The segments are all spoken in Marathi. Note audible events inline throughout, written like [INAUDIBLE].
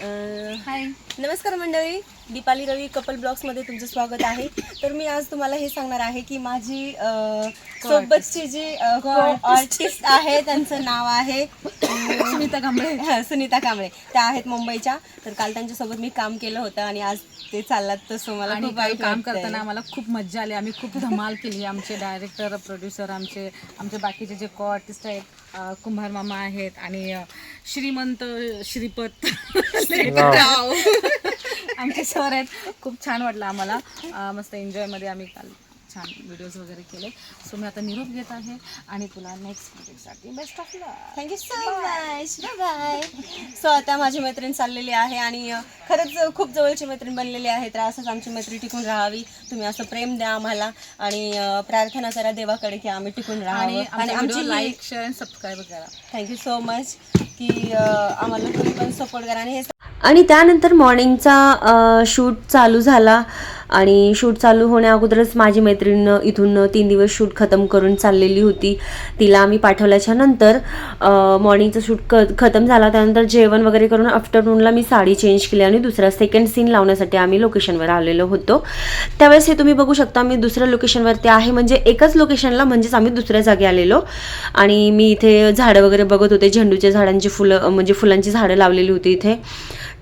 हाय नमस्कार मंडळी. दीपाली रवी कपल ब्लॉग्समध्ये तुमचं स्वागत आहे. तर मी आज तुम्हाला हे सांगणार आहे की माझी अं, सोबतची जी आर्टिस्ट आहे त्यांचं नाव आहे [COUGHS] सुनीता कांबळे. हा, सुनीता कांबळे. त्या आहेत मुंबईच्या. तर काल त्यांच्यासोबत मी काम केलं होतं आणि आज ते चाललात तसं मला आणि खूप वाईट काम वाटतंय. करताना आम्हाला खूप मज्जा आली. आम्ही खूप धमाल केली. आमचे डायरेक्टर प्रोड्युसर आमचे आमचे बाकीचे जे को आर्टिस्ट आहेत कुंभार मामा आहेत आणि श्रीमंत श्रीपत. राव आमचे सर आहेत खूप छान वाटलं आम्हाला. मस्त एन्जॉयमध्ये आम्ही काल छान व्हिडिओज वगैरे केले. सो मी आता निरोप घेत आहे आणि तुला नेक्स्ट प्रोजेक्टसाठी best of luck thank you so much bye so आता माझी मैत्रीण चाललेली आहे आणि खरंच खूप जवळची मैत्रीण बनलेली आहे. तर असंच आमची मैत्री टिकून राहावी. तुम्ही असं प्रेम द्या आम्हाला आणि प्रार्थना करा देवाकडे की आम्ही टिकून राहावं. आणि आमची लाईक शेअर आणि सबस्क्राईब करा. थँक्यू सो मच की आम्हाला तुम्ही पण सपोर्ट करा. आणि हे आणि त्यानंतर मॉर्निंगचा शूट चालू झाला. आणि शूट चालू होण्या अगोदरच माझी मैत्रीण इथून तीन दिवस शूट खतम करून चाललेली होती. तिला आम्ही पाठवल्याच्या नंतर मॉर्निंगचं शूट क खतम झाला. त्यानंतर जेवण वगैरे करून आफ्टरनूनला मी साडी चेंज केली आणि दुसरा सेकंड सीन लावण्यासाठी आम्ही लोकेशनवर आलेलो होतो. त्यावेळेस हे तुम्ही बघू शकता मी दुसऱ्या लोकेशनवरती आहे. म्हणजे एकाच लोकेशनला म्हणजेच आम्ही दुसऱ्या जागी आलेलो. आणि मी इथे झाडं वगैरे बघत होते. झेंडूच्या झाडांची फुलं म्हणजे फुलांची झाडं लावलेली होती इथे.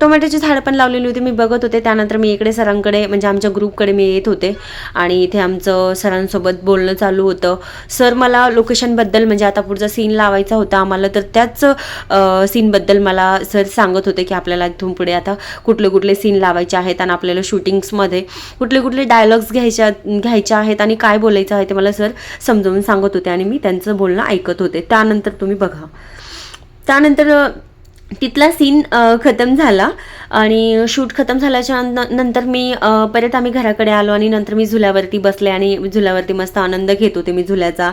टोमॅटोची झाडं पण लावलेली होती मी बघत होते. त्यानंतर मी इकडे सरांकडे म्हणजे आमच्या ग्रुपकडे मी येत होते. आणि इथे आमचं सरांसोबत बोलणं चालू होतं. सर मला लोकेशनबद्दल म्हणजे आता पुढचा सीन लावायचा होता आम्हाला तर त्याच सीनबद्दल मला सर सांगत होते की आपल्याला इथून पुढे आता कुठले कुठले सीन लावायचे आहेत आणि आपल्याला शूटिंग्समध्ये कुठले कुठले डायलॉग्स घ्यायच्या घ्यायच्या आहेत आणि काय बोलायचं आहे ते मला सर समजावून सांगत होते आणि मी त्यांचं बोलणं ऐकत होते. त्यानंतर तुम्ही बघा. त्यानंतर तिथला सीन खतम झाला आणि शूट खतम झाल्याच्यानंतर मी परत आम्ही घराकडे आलो आणि नंतर मी झुल्यावरती बसले आणि झुल्यावरती मस्त आनंद घेत होते मी झुल्याचा.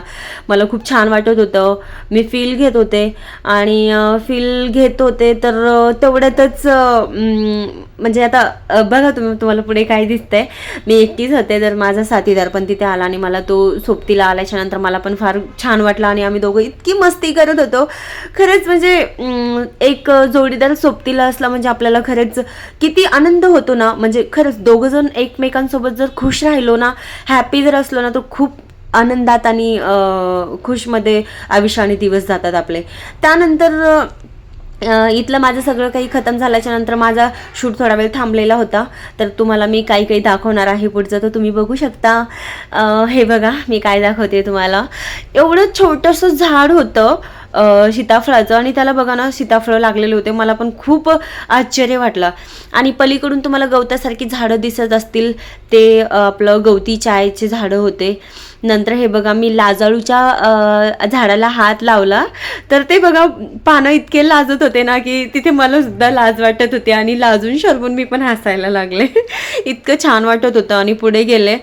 मला खूप छान वाटत होतं. मी फील घेत होते आणि फील घेत होते तर तेवढ्यातच म्हणजे आता बघा तुम्ही तुम्हाला पुढे काय दिसतंय. मी एकटीच होते तर माझा साथीदार पण तिथे आला आणि मला तो सोबतीला आल्याच्यानंतर मला पण फार छान वाटलं आणि आम्ही दोघं इतकी मस्ती करत होतो. खरंच म्हणजे एक एक जोडीदार सोबतीला असला म्हणजे आपल्याला खरंच किती आनंद होतो ना. म्हणजे खरंच दोघं जण एकमेकांसोबत जर खुश राहिलो ना हॅपी जर असलो ना तर खूप आनंदात आणि खुशमध्ये आयुष्याने दिवस जातात आपले. त्यानंतर इथलं माझं सगळं काही खतम झाल्याच्यानंतर माझा शूट थोडा वेळ थांबलेला होता. तर तुम्हाला मी काही काही दाखवणार आहे पुढचं तर तुम्ही बघू शकता. हे बघा मी काय दाखवते तुम्हाला. एवढं छोटंसं झाड होतं सीताफळाचं. आणि त्याला बघा ना सीताफळं लागलेले होते. मला पण खूप आश्चर्य वाटलं. आणि पलीकडून तुम्हाला गवतासारखी झाडं दिसत असतील. ते आपलं गवती चायचे झाडं होते. नंतर हे बघा मी लाजाळूच्या झाडाला हात लावला. तर ते बघा पानं इतके लाजत होते ना की तिथे मला सुद्धा लाज वाटत होती आणि लाजून शरवून मी पण हसायला लागले. [LAUGHS] इतकं छान वाटत होतं आणि पुढे गेले.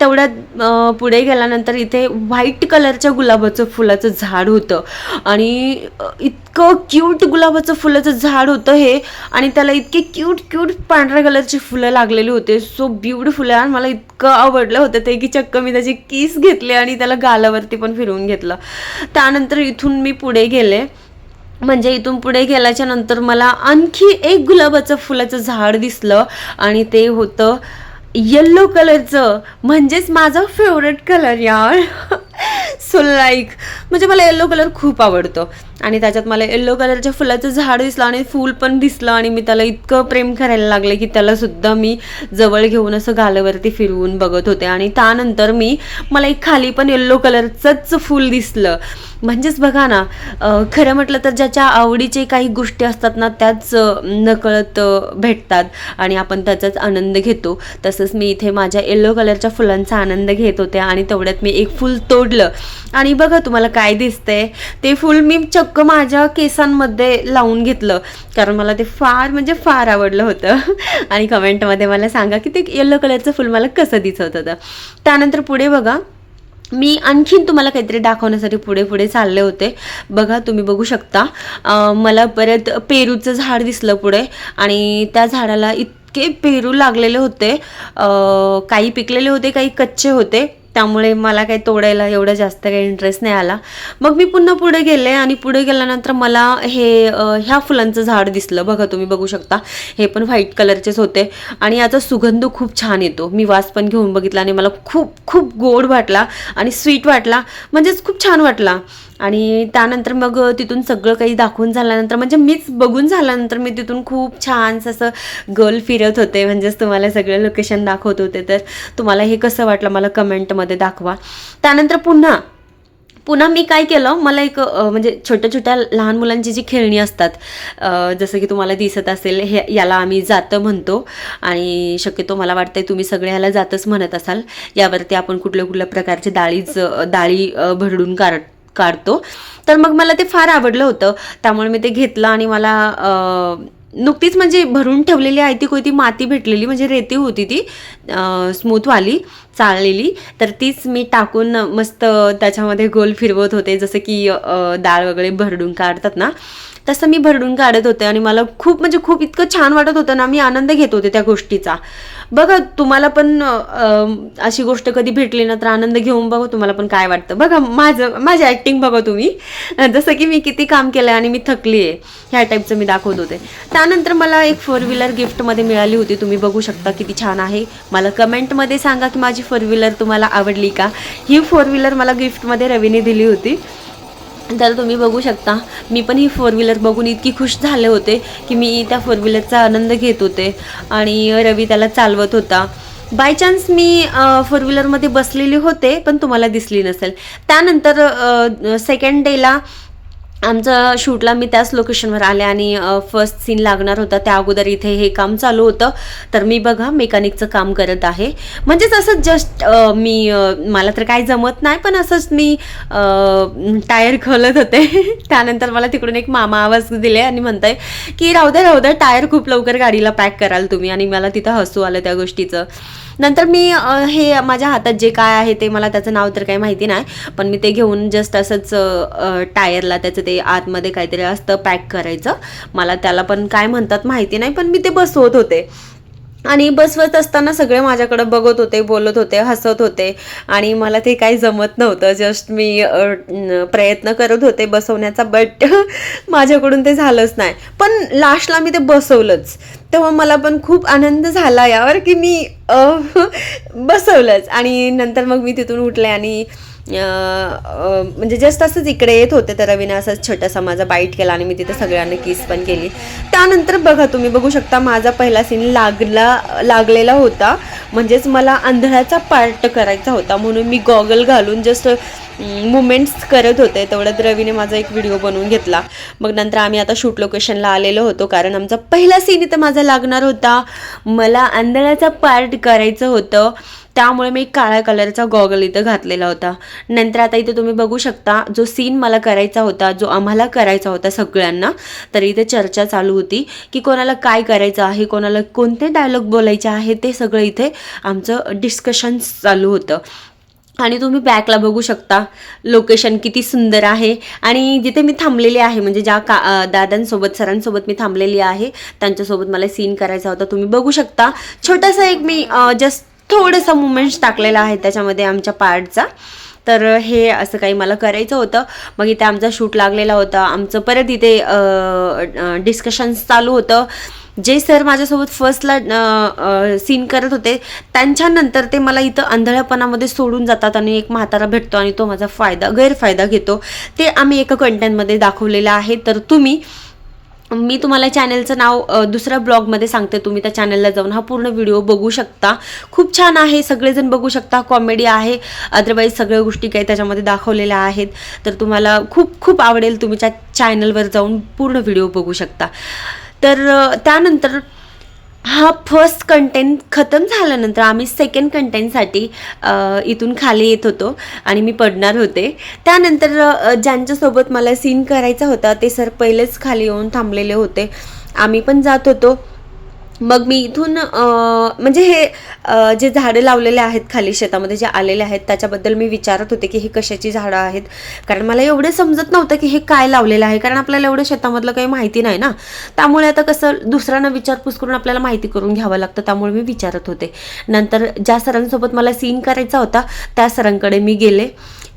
तेवढ्यात पुढे गेल्यानंतर इथे व्हाईट कलरच्या गुलाबाचं फुलाचं झाड होतं. आणि इतकं क्यूट गुलाबाचं फुलाचं झाड होतं हे. आणि त्याला इतके क्यूट क्यूट पांढऱ्या कलरची फुलं लागलेली होते. सो ब्युटिफुल आहे. आणि मला इतकं आवडलं होतं ते की चक्क मी त्याची किस घेतले आणि त्याला गालावरती पण फिरवून घेतलं. त्यानंतर इथून मी पुढे गेले. म्हणजे इथून पुढे गेल्याच्यानंतर मला आणखी एक गुलाबाचं फुलाचं झाड दिसलं. आणि ते होतं येल्लो कलरचं म्हणजेच माझा फेवरेट कलर यार. [LAUGHS] सो लाईक म्हणजे मला येल्लो कलर खूप आवडतो. आणि त्याच्यात मला येल्लो कलरच्या फुलाचं झाड दिसलं आणि फूल पण दिसलं आणि मी त्याला इतकं प्रेम करायला लागले की त्याला सुद्धा मी जवळ घेऊन असं गालावरती फिरवून बघत होते. आणि त्यानंतर मी मला एक खाली पण येल्लो कलरचंच फूल दिसलं. म्हणजेच बघा ना खरं म्हटलं तर ज्याच्या आवडीचे काही गोष्टी असतात ना त्याच नकळत भेटतात. आणि आपण त्याचाच आनंद घेतो. तसंच मी इथे माझ्या येल्लो कलरच्या फुलांचा आनंद घेत होते आणि तेवढ्यात मी एक फूल तोडलं आणि बघा तुम्हाला काय दिसतंय. ते फुल मी चक्क माझ्या केसांमध्ये लावून घेतलं. कारण मला ते फार म्हणजे फार आवडलं होतं. [LAUGHS] आणि कमेंटमध्ये मला सांगा की ते येल्लो कलरचं फुल मला कसं दिसत होतं. त्यानंतर पुढे बघा. मी आणखीन तुम्हाला काहीतरी दाखवण्यासाठी पुढे पुढे चालले होते. बघा तुम्ही बघू शकता. मला परत पेरूचं झाड दिसलं पुढे. आणि त्या झाडाला इतके पेरू लागलेले होते. काही पिकलेले होते काही कच्चे होते. त्यामुळे मला काही तोडायला एवढं जास्त काही इंटरेस्ट नाही आला. मग मी पुन्हा पुढे गेले आणि पुढे गेल्यानंतर मला हे ह्या फुलांचं झाड दिसलं. बघा तुम्ही बघू शकता. हे पण व्हाईट कलरचेच होते. आणि याचा सुगंध खूप छान येतो. मी वास पण घेऊन बघितला आणि मला खूप खूप गोड वाटला आणि स्वीट वाटला. म्हणजेच खूप छान वाटला. आणि त्यानंतर मग तिथून सगळं काही दाखवून झाल्यानंतर म्हणजे मीच बघून झाल्यानंतर मी तिथून खूप छान असं गर्ल फिरत होते. म्हणजेच तुम्हाला सगळं लोकेशन दाखवत होते. तर तुम्हाला हे कसं वाटलं मला कमेंटमध्ये दाखवा. त्यानंतर पुन्हा पुन्हा मी काय केलं मला एक म्हणजे छोट्या छोट्या लहान मुलांची जी खेळणी असतात जसं की तुम्हाला दिसत असेल हे याला आम्ही जातं म्हणतो. आणि शक्यतो मला वाटतंय तुम्ही सगळे ह्याला जातच म्हणत असाल. यावरती आपण कुठल्या कुठल्या प्रकारचे डाळीच डाळी भरडून काढ काढतो. तर मग मला ते फार आवडलं होतं. त्यामुळे मी ते घेतलं आणि मला नुकतीच म्हणजे भरून ठेवलेली आहे ती कोणती माती भेटलेली म्हणजे रेती होती ती स्मूथवाली. चाळलेली तर तीच मी टाकून मस्त त्याच्यामध्ये गोल फिरवत होते. जसं की डाळ वगैरे भरडून काढतात ना तसं मी भरडून काढत होते आणि मला खूप म्हणजे खूप इतकं छान वाटत होतं ना मी आनंद घेत होते त्या गोष्टीचा. बघा तुम्हाला पण अशी गोष्ट कधी भेटली ना तर आनंद घेऊन बघा तुम्हाला पण काय वाटतं. बघा माझं माझी ॲक्टिंग बघा तुम्ही. जसं की मी किती काम केलं आहे आणि मी थकली आहे ह्या टाईपचं मी दाखवत होते. त्यानंतर मला एक फोर व्हीलर गिफ्टमध्ये मिळाली होती. तुम्ही बघू शकता किती छान आहे. मला कमेंटमध्ये सांगा की माझी फोर व्हीलर तुम्हाला आवडली का? ही फोर व्हीलर मला गिफ्टमध्ये रवीने दिली होती. तर तुम्ही बघू शकता मी पण ही फोर व्हीलर बघून इतकी खुश झाले होते की मी त्या फोर व्हीलरचा आनंद घेत होते आणि रवी त्याला चालवत होता. बाय चान्स मी फोर व्हीलरमध्ये बसलेले होते पण तुम्हाला दिसली नसेल. त्यानंतर सेकंड डेला आमचं शूटला मी त्याच लोकेशनवर आले आणि फर्स्ट सीन लागणार होता. त्या अगोदर इथे हे काम चालू होतं. तर मी बघा मेकॅनिकचं काम करत आहे. म्हणजेच असं जस्ट मी मला तर काही जमत नाही पण असंच मी टायर खोलत होते. [LAUGHS] त्यानंतर मला तिकडून एक मामा आवाज दिले आणि म्हणताय की राहू द्या राहू द्या टायर खूप लवकर गाडीला पॅक कराल तुम्ही. आणि मला तिथं हसू आलं त्या गोष्टीचं. नंतर मी हे माझ्या हातात जे काय आहे ते मला त्याचं नाव तर काही माहिती नाही पण मी ते घेऊन जस्ट असंच टायरला त्याचं ते आतमध्ये काहीतरी असतं पॅक करायचं. मला त्याला पण काय म्हणतात माहिती नाही पण मी ते बसवत होते. आणि बसवत असताना सगळे माझ्याकडे बघत होते बोलत होते हसत होते. आणि मला ते काही जमत नव्हतं. जस्ट मी प्रयत्न करत होते बसवण्याचा बट [LAUGHS] माझ्याकडून ते झालंच नाही. पण लास्टला मी ते बसवलंच. तेव्हा मला पण खूप आनंद झाला यावर की मी [LAUGHS] बसवलंच. आणि नंतर मग मी तिथून उठले आणि म्हणजे जस्ट असंच इकडे येत होते तर रवीने असंच छोटासा माझा बाईट केला आणि मी तिथे सगळ्यांना किस पण केली. त्यानंतर बघा तुम्ही बघू शकता माझा पहिला सीन लागला लागलेला होता. म्हणजेच मला आंधळ्याचा पार्ट करायचा होता म्हणून मी गॉगल घालून जस्ट मुमेंट्स करत होते. तेवढ्यात रवीने माझा एक व्हिडिओ बनवून घेतला. मग नंतर आम्ही आता शूट लोकेशनला आलेलो होतो कारण आमचा पहिला सीन इथं माझा लागणार होता. मला आंधळ्याचा पार्ट करायचं होतं. त्यामुळे मी काळ्या कलरचा गॉगल इथं घातलेला होता. नंतर आता इथे तुम्ही बघू शकता जो सीन मला करायचा होता जो आम्हाला करायचा होता सगळ्यांना तर इथे चर्चा चालू होती की कोणाला काय करायचं आहे कोणाला कोणते डायलॉग बोलायचे आहे ते सगळं इथे आमचं डिस्कशन चालू होतं. आणि तुम्ही बॅकला बघू शकता लोकेशन किती सुंदर आहे. आणि जिथे मी थांबलेली आहे म्हणजे ज्या का दादांसोबत सरांसोबत मी थांबलेली आहे त्यांच्यासोबत मला सीन करायचा होता तुम्ही बघू शकता. छोटासा एक मी जस्ट थोडंसं मुमेंट्स टाकलेला आहे त्याच्यामध्ये आमच्या पार्टचा तर हे असं काही मला करायचं होतं. मग इथे आमचा शूट लागलेला होता. आमचं परत इथे डिस्कशन्स चालू होतं. जे सर माझ्यासोबत फर्स्टला सीन करत होते त्यांच्यानंतर ते मला इथं आंधळ्यापणामध्ये सोडून जातात आणि एक म्हातारा भेटतो आणि तो माझा फायदा गैरफायदा घेतो. ते आम्ही एका कंटेंटमध्ये दाखवलेलं आहे. तर तुम्ही मी तुम्हाला चॅनलचं नाव दुसऱ्या ब्लॉगमध्ये सांगते. तुम्ही त्या चॅनलला जाऊन हा पूर्ण व्हिडिओ बघू शकता. खूप छान आहे. सगळेजण बघू शकता. कॉमेडी आहे. अदरवाईज सगळ्या गोष्टी काही त्याच्यामध्ये दाखवलेल्या आहेत. तर तुम्हाला खूप खूप आवडेल तुम्ही त्या चॅनलवर जाऊन पूर्ण व्हिडिओ बघू शकता. तर त्यानंतर हा फर्स्ट कंटेंट खतम झाल्यानंतर आम्ही सेकंड कंटेंटसाठी इथून खाली येत होतो आणि मी पडणार होते. त्यानंतर ज्यांच्यासोबत मला सीन करायचा होता ते सर पहिलेच खाली येऊन थांबलेले होते. आम्ही पण जात होतो. मग मी इथून म्हणजे हे जे झाडं लावलेले आहेत खाली शेतामध्ये जे आलेले आहेत त्याच्याबद्दल मी विचारत होते की हे कशाची झाडं आहेत? कारण मला एवढं समजत नव्हतं की हे काय लावलेलं आहे. कारण आपल्याला एवढं शेतामधलं काही माहिती नाही ना. त्यामुळे आता कसं दुसऱ्यांना विचारपूस करून आपल्याला माहिती करून घ्यावं लागतं त्यामुळे मी विचारत होते. नंतर ज्या सरांसोबत मला सीन करायचा होता त्या सरांकडे मी गेले.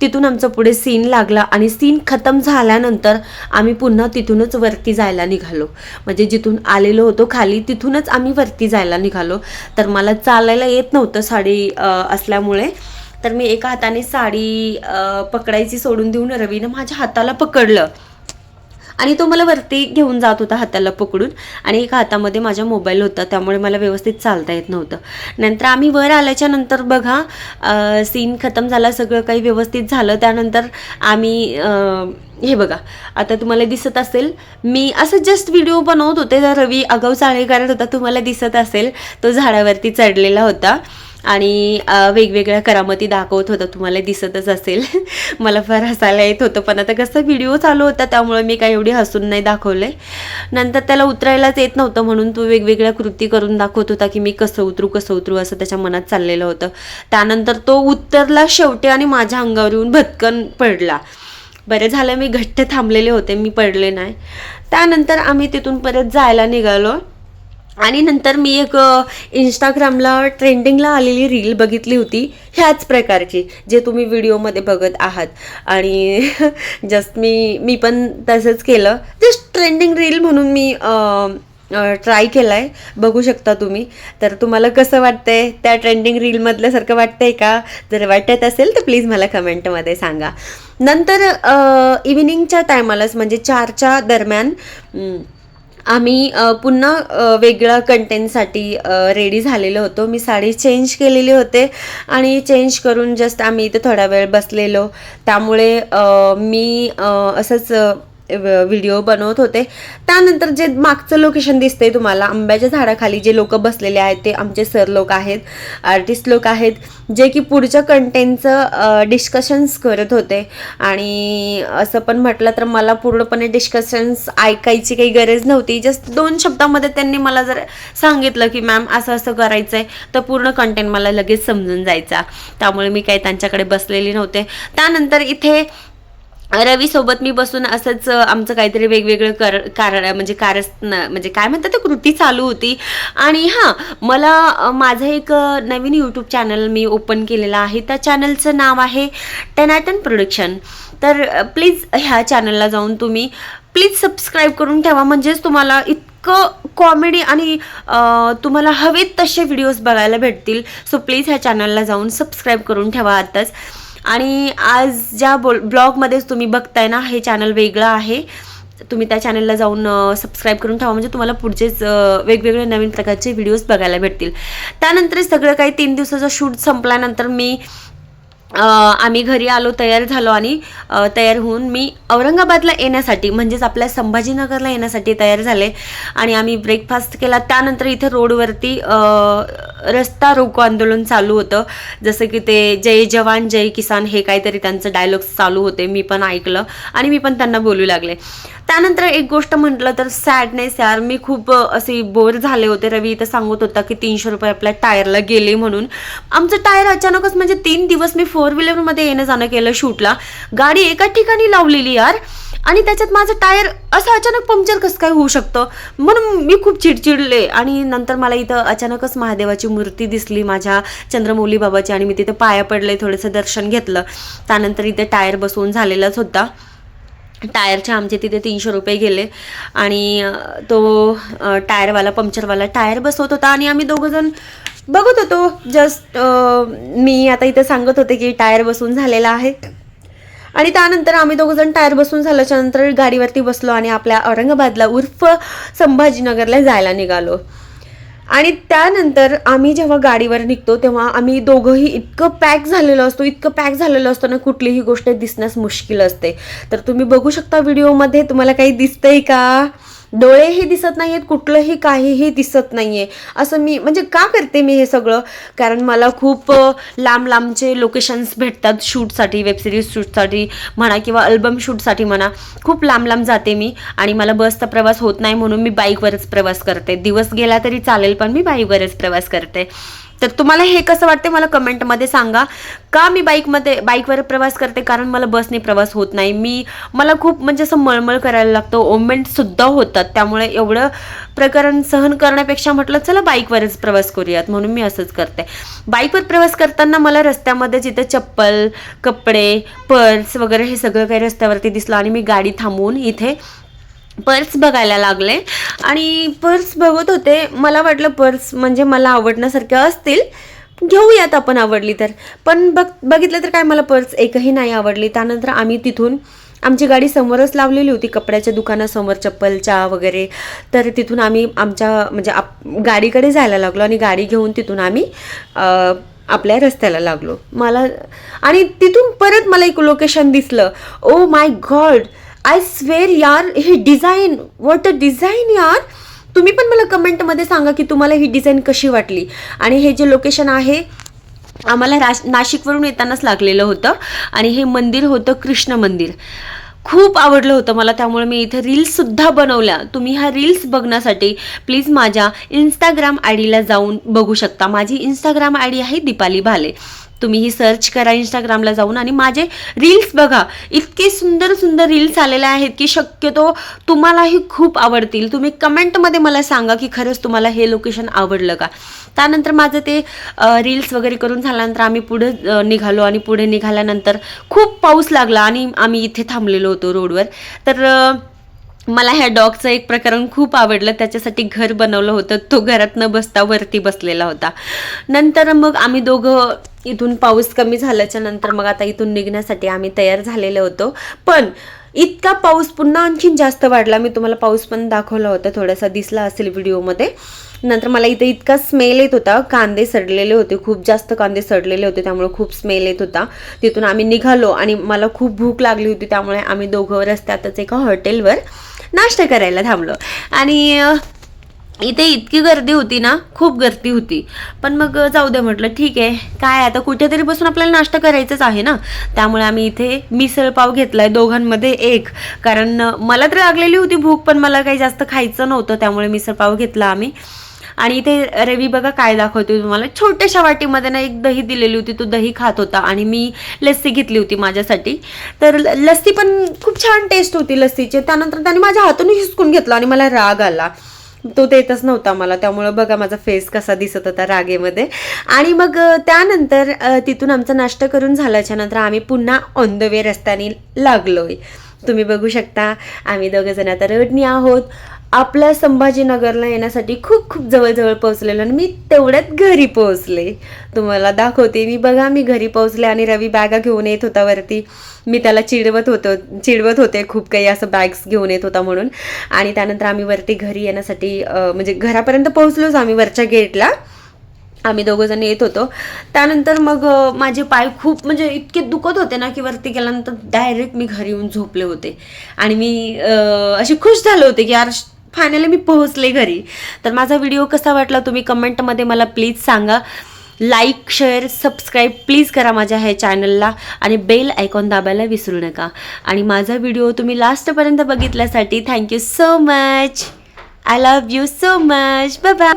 तिथून आमचं पुढे सीन लागला आणि सीन खतम झाल्यानंतर आम्ही पुन्हा तिथूनच वरती जायला निघालो. म्हणजे जिथून आलेलो होतो खाली तिथूनच आम्ही वरती जायला निघालो. तर मला चालायला येत नव्हतं साडी असल्यामुळे. तर मी एका हाताने साडी पकडायची सोडून देऊन रवीनं माझ्या हाताला पकडलं. आणि तो मला वरती घेऊन जात होता हाताला पकडून. आणि एका हातामध्ये माझा मोबाईल होता त्यामुळे मला व्यवस्थित चालता येत नव्हतं. नंतर आम्ही वर आल्याच्यानंतर बघा सीन खतम झाला सगळं काही व्यवस्थित झालं. त्यानंतर आम्ही हे बघा आता तुम्हाला दिसत असेल मी असं जस्ट व्हिडिओ बनवत होते. तर रवी आगाऊ चाळे करत होता तुम्हाला दिसत असेल तो झाडावरती चढलेला होता. आणि वेगवेगळ्या करामती दाखवत होता. तुम्हाला दिसतच असेल. [LAUGHS] मला फार हसायला येत होतं. पण आता कसं व्हिडिओ चालू होता त्यामुळे मी काही एवढी हसून नाही दाखवले. नंतर त्याला उतरायलाच येत नव्हतं. म्हणून तो वेगवेगळ्या कृती करून दाखवत होता की मी कसं उतरू कसं उतरू असं त्याच्या मनात चाललेलं होतं. त्यानंतर तो उतरला शेवटी आणि माझ्या अंगावर येऊन भटकन पडला. बरं झालं मी घट्ट थांबलेले होते. मी पडले नाही. त्यानंतर आम्ही तिथून परत जायला निघालो. आणि नंतर मी एक इंस्टाग्रामला ट्रेंडिंगला आलेली रील बघितली होती ह्याच प्रकारची जे तुम्ही व्हिडिओमध्ये बघत आहात. आणि [LAUGHS] जस्ट मी मी पण तसंच केलं. जस्ट ट्रेंडिंग रील म्हणून मी ट्राय केला आहे बघू शकता तुम्ही. तर तुम्हाला कसं वाटतंय? त्या ट्रेंडिंग रीलमधल्यासारखं वाटतंय का? जर वाटत असेल तर प्लीज मला कमेंटमध्ये सांगा. नंतर इव्हिनिंगच्या टायमालाच म्हणजे चारच्या दरम्यान आम्ही पुन्हा वेगळ्या कंटेंटसाठी रेडी झालेलो होतो. मी साडी चेंज केलेली होते आणि चेंज करून जस्ट आम्ही इथे थोडा वेळ बसलेलो. त्यामुळे मी असंच व्हिडिओ बनवत होते. त्यानंतर जे मागचं लोकेशन दिसतंय तुम्हाला आंब्याच्या झाडाखाली जे लोक बसलेले आहेत ते आमचे सर लोक आहेत आर्टिस्ट लोक आहेत जे की पुढच्या कंटेंटचं डिस्कशन्स करत होते. आणि असं पण म्हटलं तर मला पूर्णपणे डिस्कशन्स ऐकायची काही गरज नव्हती. जस्ट दोन शब्दामध्ये त्यांनी मला जर सांगितलं की मॅम असं असं करायचं आहे तर पूर्ण कंटेंट मला लगेच समजून जायचा. त्यामुळे मी काही त्यांच्याकडे बसलेली नव्हते. त्यानंतर इथे रवीसोबत मी बसून असंच आमचं काहीतरी वेगवेगळं कर कारण म्हणजे कारस म्हणजे काय म्हणतात ते कृती चालू होती. आणि हां मला माझं एक नवीन यूट्यूब चॅनल मी ओपन केलेलं आहे. त्या चॅनलचं नाव आहे टेनॅटन प्रोडक्शन तर प्लीज ह्या चॅनलला जाऊन तुम्ही प्लीज सबस्क्राईब करून ठेवा. म्हणजेच तुम्हाला इतकं कॉमेडी आणि तुम्हाला हवेत तसे व्हिडिओज बघायला भेटतील. सो प्लीज ह्या चॅनलला जाऊन सबस्क्राईब करून ठेवा आताच. आणि आज ज्या बोल ब्लॉगमध्येच तुम्ही बघताय ना हे चॅनल वेगळं आहे. तुम्ही त्या चॅनलला जाऊन सबस्क्राईब करून ठेवा. म्हणजे तुम्हाला पुढचेच वेगवेगळे नवीन प्रकारचे व्हिडिओज बघायला भेटतील. त्यानंतर सगळं काही तीन दिवसाचं शूट संपल्यानंतर मी आम्ही घरी आलो तयार झालो आणि तयार होऊन मी औरंगाबादला येण्यासाठी म्हणजेच आपल्या संभाजीनगरला येण्यासाठी तयार झाले. आणि आम्ही ब्रेकफास्ट केला. त्यानंतर इथे रोडवरती रस्ता रोको आंदोलन चालू होतं. जसं की ते जय जवान जय किसान हे काहीतरी त्यांचं डायलॉग्स चालू होते. मी पण ऐकलं आणि मी पण त्यांना बोलू लागले. त्यानंतर एक गोष्ट म्हटलं तर सॅडनेस यार. मी खूप असे बोर झाले होते. रवी इथं सांगत होता की तीनशे रुपये आपल्या टायरला गेले म्हणून. आमचं टायर अचानकच म्हणजे तीन दिवस मी फोर व्हीलरमध्ये येणं जाणं केलं शूटला गाडी एका ठिकाणी लावलेली यार. आणि त्याच्यात माझं टायर असं अचानक पंक्चर कसं काय होऊ शकतं? म्हणून मी खूप चिडचिडले. आणि नंतर मला इथं अचानकच महादेवाची मूर्ती दिसली माझ्या चंद्रमौली बाबाची. आणि मी तिथं पाया पडले थोडंसं दर्शन घेतलं. त्यानंतर इथे टायर बसवून झालेलाच होता. टायरचे आमचे तिथे तीनशे रुपये गेले. आणि तो टायरवाला पंक्चरवाला टायर बसवत होता आणि आम्ही दोघंजण बघत होतो. जस्ट मी आता इथे सांगत होते की टायर बसून झालेला आहे. आणि त्यानंतर आम्ही दोघंजण टायर बसून झाल्याच्यानंतर गाडीवरती बसलो आणि आपल्या औरंगाबादला उर्फ संभाजीनगरला जायला निघालो. आणि त्यानंतर आम्ही जेव्हा गाडीवर निघतो तेव्हा आम्ही दोघंही इतकं पॅक झालेलो असतो इतकं पॅक झालेलं असतो ना कुठलीही गोष्ट दिसण्यास मुश्किल असते. तर तुम्ही बघू शकता व्हिडिओमध्ये तुम्हाला काही दिसतंय का? डोळेही दिसत नाही आहेत कुठलंही काहीही दिसत नाही आहे असं मी म्हणजे का करते मी हे सगळं? कारण मला खूप लांब लांबचे लोकेशन्स भेटतात शूटसाठी वेबसिरीज शूटसाठी म्हणा किंवा अल्बम शूटसाठी म्हणा. खूप लांब लांब जाते मी आणि मला बसचा प्रवास होत नाही म्हणून मी बाईकवरच प्रवास करते. दिवस गेला तरी चालेल पण मी बाईकवरच प्रवास करते. तर तुम्हाला हे कसं वाटते मला कमेंटमध्ये सांगा. का मी बाईकमध्ये बाईकवर प्रवास करते? कारण मला बसने प्रवास होत नाही. मी मला खूप म्हणजे असं मळमळ करायला लागतं. ओमेंटसुद्धा होतात. त्यामुळे एवढं प्रकरण सहन करण्यापेक्षा म्हटलं चला बाईकवरच प्रवास करूयात. म्हणून मी असंच करते. बाईकवर प्रवास करताना मला रस्त्यामध्ये जिथे चप्पल कपडे पर्स वगैरे हे सगळं काही रस्त्यावरती दिसलं आणि मी गाडी थांबवून इथे पर्स बघायला लागले. आणि पर्स बघत होते. मला वाटलं पर्स म्हणजे मला आवडण्यासारख्या असतील. घेऊयात आपण आवडली तर. पण बघ बघितलं तर काय मला पर्स एकही नाही आवडली. त्यानंतर आम्ही तिथून आमची गाडी समोरच लावलेली होती कपड्याच्या दुकानासमोर चप्पलच्या वगैरे. तर तिथून आम्ही आमच्या म्हणजे आप गाडीकडे जायला लागलो आणि गाडी घेऊन तिथून आम्ही आपल्या रस्त्याला लागलो. मला आणि तिथून परत मला एक लोकेशन दिसलं. Oh my God I swear यार हे डिझाईन वॉट अ डिझाईन यार. तुम्ही पण मला कमेंटमध्ये सांगा की तुम्हाला ही डिझाईन कशी वाटली. आणि हे जे लोकेशन आहे आम्हाला राश नाशिकवरून येतानाच लागलेलं होतं. आणि हे मंदिर होतं कृष्ण मंदिर. खूप आवडलं होतं मला त्यामुळे मी इथे रील्ससुद्धा बनवल्या. तुम्ही ह्या रील्स बघण्यासाठी प्लीज माझ्या इंस्टाग्राम आय डीला जाऊन बघू शकता. माझी इंस्टाग्राम आय डी आहे दीपाली भाले. तुम्ही ही सर्च करा इंस्टाग्रामला जाऊन आणि माझे रील्स बघा. इतके सुंदर सुंदर रील्स आलेले आहेत की शक्यतो तुम्हालाही खूप आवडतील. तुम्ही कमेंटमध्ये मला सांगा की खरंच तुम्हाला हे लोकेशन आवडलं का? त्यानंतर माझं ते रील्स वगैरे करून झाल्यानंतर आम्ही पुढे निघालो आणि पुढे निघाल्यानंतर खूप पाऊस लागला आणि आम्ही इथे थांबलेलो होतो रोडवर तर मला ह्या डॉगचं एक प्रकरण खूप आवडलं. त्याच्यासाठी घर बनवलं होतं. तो घरात न बसता वरती बसलेला होता. नंतर मग आम्ही दोघं इथून पाऊस कमी झाल्याच्यानंतर मग आता इथून निघण्यासाठी आम्ही तयार झालेलो होतो. पण इतका पाऊस पुन्हा आणखीन जास्त वाढला. मी तुम्हाला पाऊस पण दाखवला होता. थोडासा दिसला असेल व्हिडिओमध्ये. नंतर मला इथे इतका स्मेल येत होता. कांदे सडलेले होते. खूप जास्त कांदे सडलेले होते. त्यामुळे खूप स्मेल येत होता. तिथून आम्ही निघालो आणि मला खूप भूक लागली होती. त्यामुळे आम्ही दोघं रस्त्यातच एका हॉटेलवर नाश्ता करायला थांबलो. आणि इथे इतकी गर्दी होती ना खूप गर्दी होती. पण मग जाऊ दे म्हटलं ठीक आहे. काय आता कुठेतरी बसून आपल्याला नाश्ता करायचाच आहे ना? त्यामुळे आम्ही इथे मिसळपाव घेतला आहे दोघांमध्ये एक. कारण मला तर लागलेली होती भूक पण मला काही जास्त खायचं नव्हतं त्यामुळे मिसळपाव घेतला आम्ही. आणि इथे रवी बघा काय दाखवते तुम्हाला. छोट्याशा वाटीमध्ये ना एक दही दिलेली होती तो दही खात होता आणि मी लस्सी घेतली होती माझ्यासाठी. तर ल- लस्सी पण खूप छान टेस्ट होती लस्सीची. त्यानंतर त्याने माझ्या हातून हिसकून घेतला आणि मला राग आला. तो देतच नव्हता मला. त्यामुळं बघा माझा फेस कसा दिसत होता रागेमध्ये. आणि मग त्यानंतर तिथून आमचा नाश्ता करून झाल्याच्यानंतर आम्ही पुन्हा ऑन द वे रस्त्याने लागलोय. तुम्ही बघू शकता आम्ही दोघं जण आता रोडनी आहोत. आपल्या संभाजीनगरला येण्यासाठी खूप खूप जवळजवळ पोहोचलेलो आणि मी तेवढ्यात घरी पोहोचले. तुम्हाला दाखवते मी बघा मी घरी पोहोचले आणि रवी बॅगा घेऊन येत होता वरती. मी त्याला चिडवत होतो चिडवत होते खूप काही असं बॅग्स घेऊन येत होता म्हणून. आणि त्यानंतर आम्ही वरती घरी येण्यासाठी म्हणजे घरापर्यंत पोहोचलोच आम्ही वरच्या गेटला. आम्ही दोघंजण येत होतो. त्यानंतर मग माझे पाय खूप म्हणजे इतके दुखत होते ना की वरती गेल्यानंतर डायरेक्ट मी घरी येऊन झोपले होते. आणि मी अशी खुश झाले होते की यार फायनली मी पोहोचले घरी. तर माझा व्हिडिओ कसा वाटला तुम्ही कमेंटमध्ये मला प्लीज सांगा. लाईक शेअर सबस्क्राईब प्लीज करा माझ्या ह्या चॅनलला आणि बेल आयकॉन दाबायला विसरू नका. आणि माझा व्हिडिओ तुम्ही लास्टपर्यंत बघितल्यासाठी thank you so much I love you so much bye bye